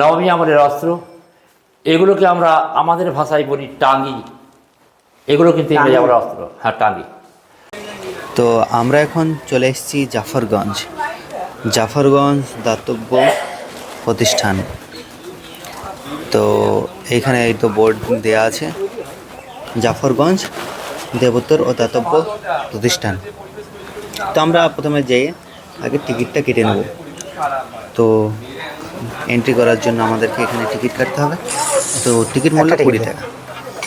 নবমী আমলের অস্ত্র এগুলোকে আমরা আমাদের ভাষায় বলি টাঙ্গি। এগুলো কিন্তু ইংরেজি আমলের অস্ত্র। হ্যাঁ টাঙ্গি। তো আমরা এখন চলে এসেছি জাফরগঞ্জ। জাফরগঞ্জ দাতব্য প্রতিষ্ঠান। তো এইখানে এই তো বোর্ড দেয়া আছে। জাফরগঞ্জ দেবোত্তর ও দাতব্য প্রতিষ্ঠান। তো আমরা প্রথমে যেয়ে আগে টিকিটটা কেটে নেব। তো এন্ট্রি করার জন্য আমাদেরকে এখানে টিকিট কাটতে হবে। তো টিকিট মূল্য কুড়ি টাকা।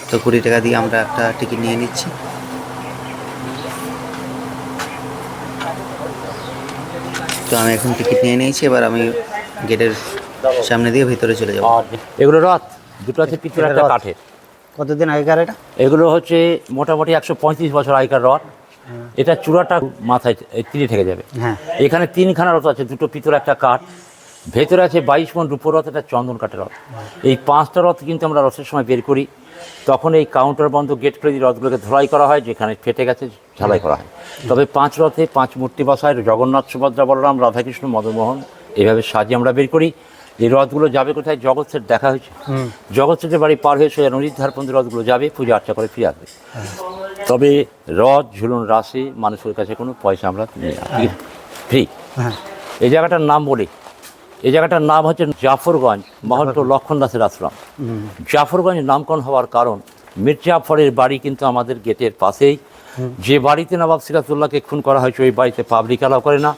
তো কুড়ি টাকা দিয়ে আমরা একটা টিকিট নিয়ে নিচ্ছি। তো আমি এখন টিকিট নিয়ে নিয়েছি এবার আমি গেটের সামনে দিয়ে ভিতরে চলে যাব। এগুলো রথ দুটো আছে পিতল একটা কাঠের। কতদিন আগেকার এটা? এগুলো হচ্ছে মোটামুটি একশো পঁয়ত্রিশ বছর আগেকার রথ। এটা চূড়াটা মাথায় তীরে থেকে যাবে। হ্যাঁ। এখানে তিনখানা রথ আছে দুটো পিতল একটা কাঠ। ভেতরে আছে বাইশ মন রূপর রথ একটা চন্দন কাঠের রথ। এই পাঁচটা রথ কিন্তু আমরা রথের সময় বের করি। তখন এই কাউন্টার বন্ধ গেট করে দিয়ে রথগুলোকে ধোলাই করা হয় যেখানে ফেটে গেছে ঝালাই করা হয়। তবে পাঁচ রথে পাঁচ মূর্তি বসায় জগন্নাথ সুভদ্রা বলরাম রাধাকৃষ্ণ মদনমোহন এইভাবে সাজিয়ে আমরা বের করি। এই রথগুলো যাবে কোথায়? জগৎ সেট দেখা হয়েছে। জগৎ সেটের বাড়ি পার হয়ে সোজা নদীর ধার পর্যন্ত রথগুলো যাবে পূজা আর্চা করে ফিরে আসবে। তবে রথ ঝুলন রাশি মানুষের কাছে কোনো পয়সা আমরা নিই। ফ্রি হ্যাঁ। এই জায়গাটার নাম বলি। এই জায়গাটার নাম হচ্ছে জাফরগঞ্জ মহন্ত লক্ষণ দাসের আশ্রম। জাফরগঞ্জ নামকরণ হওয়ার কারণ, মির্জাফরের বাড়ি কিন্তু আমাদের গেটের পাশেই। যে বাড়িতে নবাব সিরাজুল্লাহকে খুন করা হয়েছে, ওই বাড়িতে পাবলিক অ্যালাউ করে না।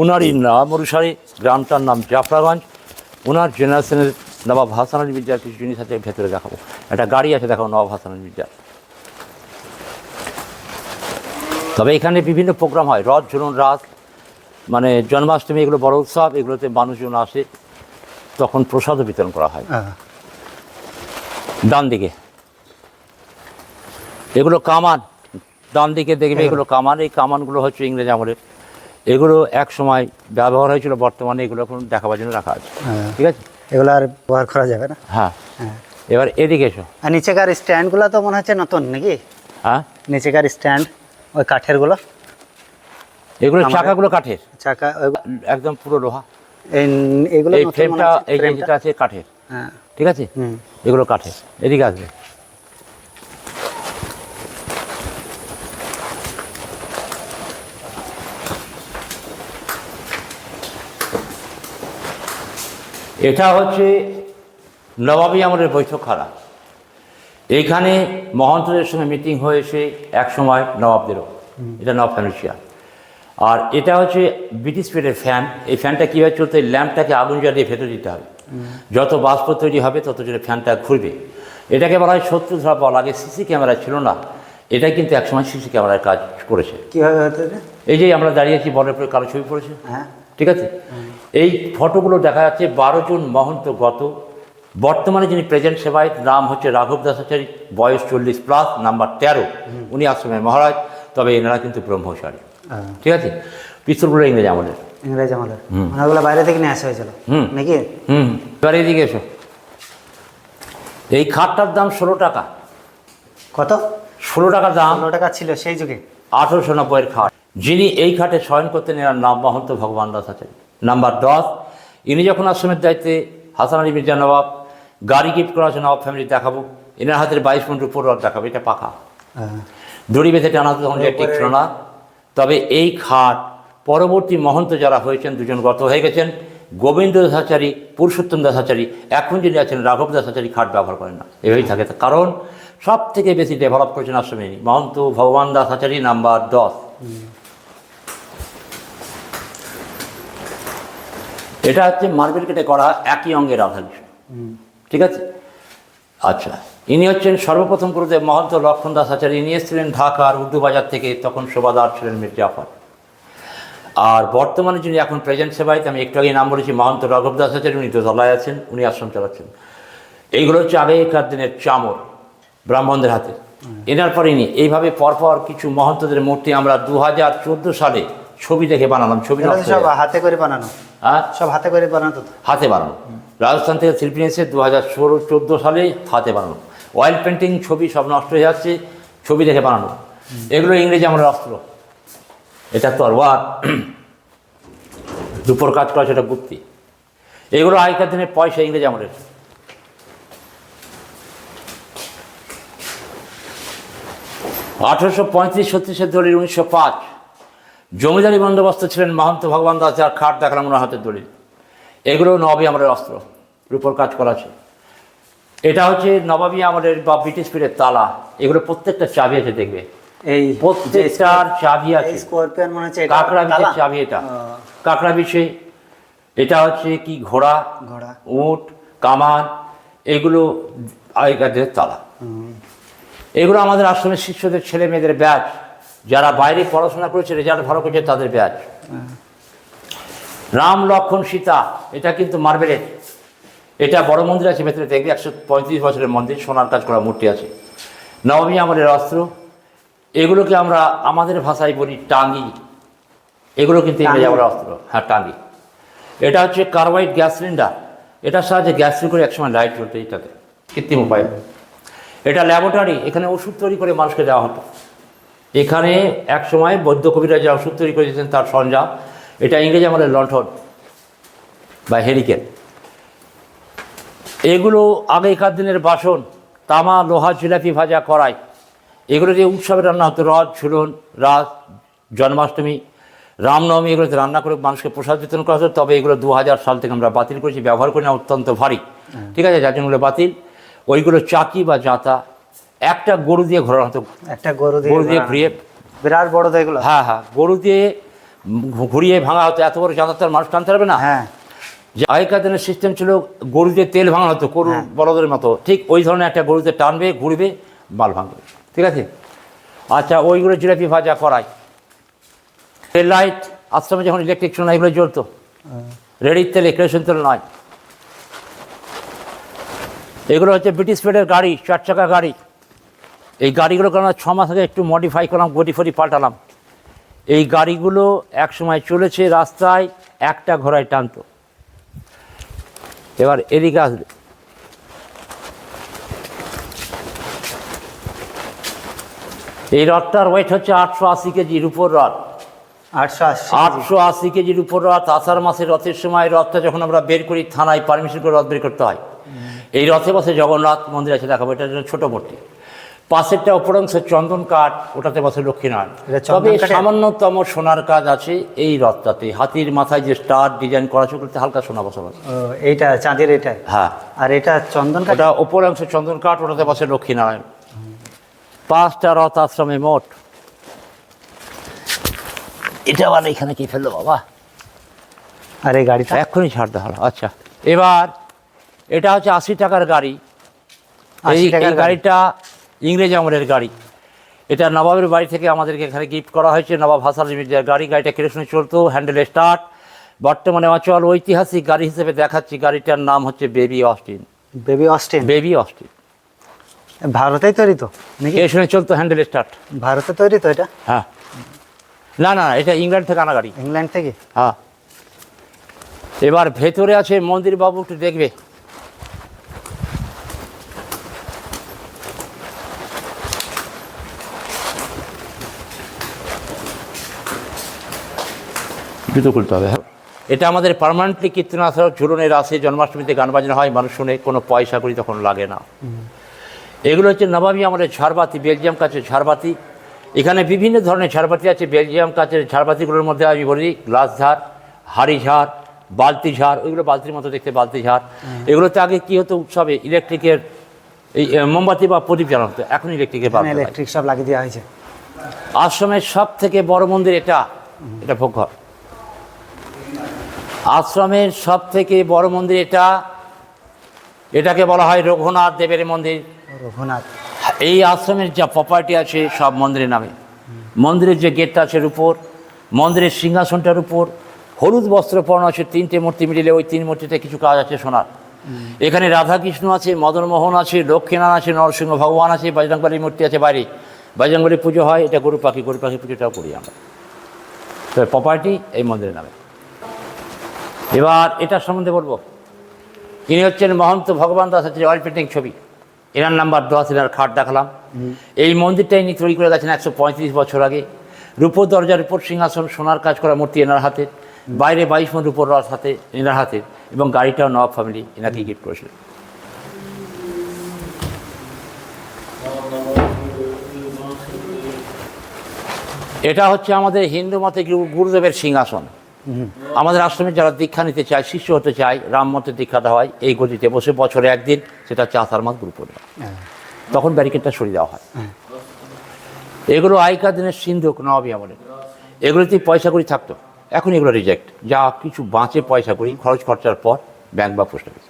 ওনারই নাম অনুসারে গ্রামটার নাম জাফরাগঞ্জ। ওনার জেনারেশনের নবাব হাসান আলী মির্জার কিছু জিনিস আছে, ভেতরে দেখাবো। একটা গাড়ি আছে দেখাবো নবাব হাসান আলী মির্জার। তবে এখানে বিভিন্ন প্রোগ্রাম হয়, রথ, ঝুলন রাত মানে জন্মাষ্টমী এগুলো বড় উৎসব এগুলোতে মানুষজন আসে তখন প্রসাদও বিতরণ করা হয়। হ্যাঁ। ডান দিকে এগুলো কামান। ডান দিকে দেখবে এগুলো কামান এই কামানগুলো হচ্ছে ইংরেজ আমলের এগুলো এক সময় ব্যবহার হয়েছিল বর্তমানে এগুলো এখন দেখাবার জন্য রাখা আছে। হ্যাঁ। ঠিক আছে? এগুলো আর ব্যবহার করা যাবে না? হ্যাঁ। হ্যাঁ। এবার এদিকে এসো। আর নিচেকার স্ট্যান্ডগুলো তো মনে হচ্ছে নতুন নাকি? হ্যাঁ? নিচেকার স্ট্যান্ড ওই কাঠেরগুলো? এগুলো আমাদের- চাকাগুলো কাঠের। চাকা একদম পুরো লোহা। এই এগুলো এই ফ্রেমটা এই। যেটা আছে কাঠের। হ্যাঁ। ঠিক আছে? এগুলো কাঠের। এদিকে আসবে। এটা হচ্ছে নবাবী আমলের বৈঠকখানা এইখানে মহন্তদের সঙ্গে মিটিং হয়েছে এক সময় নবাবদেরও এটা নবাব ফ্যামিলি চেয়ার আর এটা হচ্ছে ব্রিটিশ পিরিয়ডের ফ্যান এই ফ্যানটা কীভাবে চলতে ল্যাম্পটাকে আগুন জ্বালিয়ে ভেতরে দিতে হবে। যত বাষ্প তৈরি হবে তত জোরে ফ্যানটা ঘুরবে। এটাকে বলা হয় শত্রু ধরা বল। আগে সিসি ক্যামেরা ছিল না। এটা কিন্তু একসময় সিসি ক্যামেরার কাজ করেছে। কীভাবে এই যে আমরা দাঁড়িয়ে আছি বলের পরে কালো ছবি পড়েছে। হ্যাঁ। ঠিক আছে? এই ফটোগুলো দেখা যাচ্ছে বারো জন মহন্ত গত। বর্তমানে যিনি প্রেজেন্ট সেবায় নাম হচ্ছে রাঘব দাসাচারী বয়স চল্লিশ প্লাস নাম্বার তেরো। উনি আশ্রমের মহারাজ তবে এনারা কিন্তু ব্রহ্মচারী। ঠিক আছে? পিস্তলগুলো ইংরেজ আমলের ইংরেজ আমাদের। ওগুলো বাইরে থেকে নিয়ে আসা হয়েছিল। নাকি? হুম। এবার এদিকে এসো। এই খাটটার দাম ষোলো টাকা। কত? ষোলো টাকা দাম। পনেরো টাকা ছিল সেই যুগে। আঠেরোশো নব্বইয়ের খাট। যিনি এই খাটে শয়ন করতেন এনার নাম মহন্ত ভগবান দাস আছেন। নাম্বার দশ ইনি যখন আশ্রমের দায়িত্বে হাসান আলী মির্জা নবাব গাড়ি গিফট করা আছে নবাব ফ্যামিলি দেখাবো এনার হাতের বাইশ মিনিট উপর দেখাবো এটা পাখা হ্যাঁ। দড়ি বেঁধে টানা তখন ছিল না তবে এই খাট পরবর্তী মহন্ত যারা হয়েছেন, দুজন গত হয়ে গেছেন। গোবিন্দ দাসাচারী, পুরুষোত্তম দাসাচারী, এখন যিনি আছেন, রাঘব দাসাচারী খাট ব্যবহার করেন না। এভাবেই থাকে। কারণ সব থেকে বেশি ডেভেলপ করেছেন ইনি। মহন্ত ভগবান দাসাচারী নাম্বার দশ। এটা হচ্ছে মার্বেল কেটে করা একই অঙ্গের রাধাকৃষ্ণ। ঠিক আছে? আচ্ছা। ইনি হচ্ছেন সর্বপ্রথম গুরুদেব মহন্ত লক্ষণ দাস আচার্য। ইনি এসেছিলেন ঢাকার উর্দু বাজার থেকে তখন শোভাদার ছিলেন মির্জাফর আর বর্তমানে যিনি এখন প্রেজেন্ট সেবায় আমি একটু আগে নাম বলেছি মহন্ত রঘব দাস আচার্য উনি দোতলায় আছেন উনি আশ্রম চালাচ্ছেন। এইগুলো হচ্ছে আগেকার দিনের চামর ব্রাহ্মণদের হাতে। এনার পর ইনি এইভাবে পরপর কিছু মহন্তদের মূর্তি আমরা দু হাজার চোদ্দ সালে ছবি দেখে বানালাম ছবি সব হাতে করে বানানো। হ্যাঁ? সব হাতে করে বানানো হাতে বানানো। রাজস্থান থেকে শিল্পী এসে দু হাজার ষোলো চোদ্দ সালে হাতে বানানো। অয়েল পেন্টিং ছবি সব নষ্ট হয়ে যাচ্ছে ছবি দেখে বানানো। এগুলো ইংরেজি আমলের অস্ত্র। এটা তরোয়ার দুপুর কাজ করা সেটা গুপ্তি। এগুলো আগেকার দিনে পয়সা ইংরেজি আমলের আঠেরোশো পঁয়ত্রিশ ছত্রিশের দলিল উনিশশো পাঁচ। জমিদারি বন্দোবস্ত ছিলেন মহন্ত ভগবান দাস যার খাট দেখালাম ওনার হাতের দলিল এগুলো নবাবী আমাদের অস্ত্র রূপর কাজ করা আছে। এটা হচ্ছে নবাবী আমাদের বা ব্রিটিশ পিরিয়ড তালা। এগুলো প্রত্যেকটা চাবি আছে দেখবে। এই প্রত্যেকটার চাবি আছে। স্করপিয়ন মনে হচ্ছে কাঁকড়া বিচের চাবি এটা। কাঁকড়া বিছে এটা হচ্ছে কি ঘোড়া? ঘোড়া। উট কামান এগুলো আগেকার দিনের তালা। এগুলো আমাদের আশ্রমের শিষ্যদের ছেলে মেয়েদের ব্যাচ। যারা বাইরে পড়াশোনা করেছে রেজাল্ট ভালো করেছে তাদের ব্যাচ। রাম লক্ষণ সীতা এটা কিন্তু মার্বেলের। এটা বড় মন্দির আছে ভেতরে দেখবে একশো পঁয়ত্রিশ বছরের মন্দির সোনার কাজ করা মূর্তি আছে। নবমী আমাদের অস্ত্র। এগুলোকে আমরা আমাদের ভাষায় বলি টাঙ্গি। এগুলো কিন্তু ইংরেজি? আমরা অস্ত্র। হ্যাঁ টাঙ্গি। এটা হচ্ছে কার্বাইড গ্যাস সিলিন্ডার। এটার সাহায্যে গ্যাস শুরু করে একসময় লাইট জ্বলতে এটাতে কৃত্রিম উপায়। এটা ল্যাবরেটরি এখানে ওষুধ তৈরি করে মানুষকে দেওয়া হতো। এখানে এক সময় বৈদ্য কবিরা যে ওষুধ তৈরি করেছেন তার সরঞ্জাম এটা ইংরেজি আমাদের লণ্ঠন বা হেরিকেন। এগুলো আগেকার দিনের বাসন তামা লোহা জিলাপি ভাজা করাই এগুলো যে উৎসবে রান্না হতো রথ ঝুলন রাত জন্মাষ্টমী রামনবমী এগুলোতে রান্না করে মানুষকে প্রসাদ বিতরণ করা হতো তবে এগুলো দু হাজার সাল থেকে আমরা বাতিল করেছি ব্যবহার করি না অত্যন্ত ভারী। ঠিক আছে যার জন্য বাতিল। ওইগুলো চাকি বা জাঁতা একটা গরু দিয়ে ঘোরানো হতো একটা গরু দিয়ে গরু দিয়ে ঘুরিয়ে বিরাট বড় তো এগুলো। হ্যাঁ হ্যাঁ গরু দিয়ে ঘুরিয়ে ভাঙা হতো। এত বড় জাঁতা তো মানুষ টানতে পারবে না? হ্যাঁ। যে আগেকার দিনের সিস্টেম ছিল গরু দিয়ে তেল ভাঙা হতো গরু হ্যাঁ। বলদের মতো। ঠিক ওই ধরনের একটা গরুতে টানবে ঘুরবে মাল ভাঙবে। ঠিক আছে? আচ্ছা ওইগুলো জিলাপি ভাজা করায় রেল লাইট আশ্রমে যখন ইলেকট্রিক ছিল না এগুলো জ্বলতো। রেডির তেল কেরোসিন তেল নয়। এগুলো হচ্ছে ব্রিটিশ পেডের গাড়ি চার চাকা গাড়ি। এই গাড়িগুলোকে আমরা ছ মাস আগে একটু মডিফাই করলাম গদি ফদি পাল্টালাম। এই গাড়িগুলো এক সময় চলেছে রাস্তায় একটা ঘোড়ায় টানতো। এবার এদিকে আসবে। এই রথটার ওয়েট হচ্ছে আটশো আশি কেজির উপর রথ আটশো আশি আটশো আশি কেজির উপর রথ আষাঢ় মাসের রথের সময় রথটা যখন আমরা বের করি থানায় পারমিশন করে রথ বের করতে হয়। এই রথে বসে জগন্নাথ মন্দির আছে দেখাবো এটা ছোটো মূর্তি। পাশেরটা অপর অংশ চন্দন কাঠ ওটাতে বসে লক্ষ্মীনারায়ণ এটা তবে সামান্যতম সোনার কাজ আছে এই রথটাতে। হাতির মাথায় যে স্টার ডিজাইন করা চোখতে হালকা সোনা বসা বসে এইটা চাঁদের এটাই হ্যাঁ। আর এটা চন্দন কাঠ? ওটা ওপর অংশ চন্দন কাঠ ওটাতে বসে লক্ষ্মীনারায়ণ পাঁচটা রথ আশ্রমে মোট। এটা আবার এখানে কি ফেলল বাবা? আর এই গাড়িটা এক্ষুনি ছাড় দেওয়া হলো আচ্ছা এবার এটা হচ্ছে আশি টাকার গাড়ি। 80 এই টাকার গাড়িটা ইংরেজ আমলের গাড়ি। এটা নবাবের বাড়ি থেকে আমাদেরকে এখানে গিফট করা হয়েছে। নবাব হাসান লিমিটেড গাড়ি। গাড়িটা কেরোসিনে চলতো হ্যান্ডেল স্টার্ট বর্তমানে অচল ঐতিহাসিক গাড়ি হিসেবে দেখাচ্ছি। গাড়িটার নাম হচ্ছে baby Austin baby Austin baby Austin ভারতেই তৈরি তো কেরোসিনে চলতো হ্যান্ডেল স্টার্ট ভারতে তৈরি তো এটা? হ্যাঁ। না না এটা ইংল্যান্ড থেকে আনা গাড়ি। ইংল্যান্ড থেকে? হ্যাঁ। এবার ভেতরে আছে মন্দির বাবু একটু দেখবে। জুতো খুলতে হবে হ্যাঁ এটা আমাদের পার্মানেন্টলি কীর্তনাথ ঝুলনের আসে জন্মাষ্টমীতে গান বাজনা হয় মানুষ শুনে কোনো পয়সা করি তখন লাগে না। এগুলো হচ্ছে নবাবী আমাদের ঝাড়বাতি বেলজিয়াম কাছের ঝাড়বাতি। এখানে বিভিন্ন ধরনের ঝাড়বাতি আছে বেলজিয়াম কাছের ঝাড়বাতিগুলোর মধ্যে আমি বলি গ্লাস ঝাড় হাড়ি ঝাড় বালতি ঝাড় ওইগুলো বালতির মতো দেখতে বালতি ঝাড়। এগুলোতে আগে কী হতো উৎসবে? ইলেকট্রিকের এই মোমবাতি বা প্রদীপ জ্বালানো হতো এখন ইলেকট্রিকের ইলেকট্রিক সব লাগিয়ে দেওয়া হয়েছে। আশ্রমের সব থেকে বড় মন্দির এটা এটা ভোগ ভোগঘর আশ্রমের সব থেকে বড় মন্দির এটা। এটাকে বলা হয় রঘুনাথ দেবের মন্দির। রঘুনাথ। এই আশ্রমের যা প্রপার্টি আছে সব মন্দিরের নামে। মন্দিরের যে গেটটা আছে উপর মন্দিরের সিংহাসনটার উপর হলুদ বস্ত্র পরানো আছে তিনটে মূর্তি মিলিয়ে ওই তিন মূর্তিতে কিছু কাজ আছে সোনার। এখানে রাধাকৃষ্ণ আছে মদনমোহন আছে লক্ষ্মীনারায়ণ আছে নরসিংহ ভগবান আছে বজরংবলী মূর্তি আছে বাইরে। বজরংবলী পুজো হয় এটা গরু পাখি গরু পাখি পুজোটাও করি আমরা। তো প্রপার্টি এই মন্দিরের নামে। এবার এটার সম্বন্ধে বলব। ইনি হচ্ছেন মহন্ত ভগবান দাস হচ্ছে অয়েল পেন্টিং ছবি। এনার নাম্বার দশ এনার খাট দেখালাম। এই মন্দিরটা ইনি তৈরি করে গেছেন একশো পঁয়ত্রিশ বছর আগে। রূপোর দরজার উপর সিংহাসন সোনার কাজ করা মূর্তি এনার হাতে। বাইরে বাইশ মন উপর রস হাতে এনার হাতে এবং গাড়িটাও নবাব ফ্যামিলি এনাকে গিফট করেছিল। এটা হচ্ছে আমাদের হিন্দু মতে গুরু- গুরুদেবের সিংহাসন। আমাদের আশ্রমে যারা দীক্ষা নিতে চায় শিষ্য হতে চায় রাম মতে দীক্ষাটা হয় এই গতিতে বসে বছরে একদিন সেটা চাতার মাস গুরু পূর্ণিমা হ্যাঁ। তখন ব্যারিকেডটা সরিয়ে দেওয়া হয়। এগুলো আগেকার দিনের সিন্ধুক নবী আমলের। এগুলোতেই পয়সা করি থাকতো। এখন এগুলো রিজেক্ট যা কিছু বাঁচে পয়সা করি খরচ খরচার পর ব্যাংক বা পোস্ট অফিস।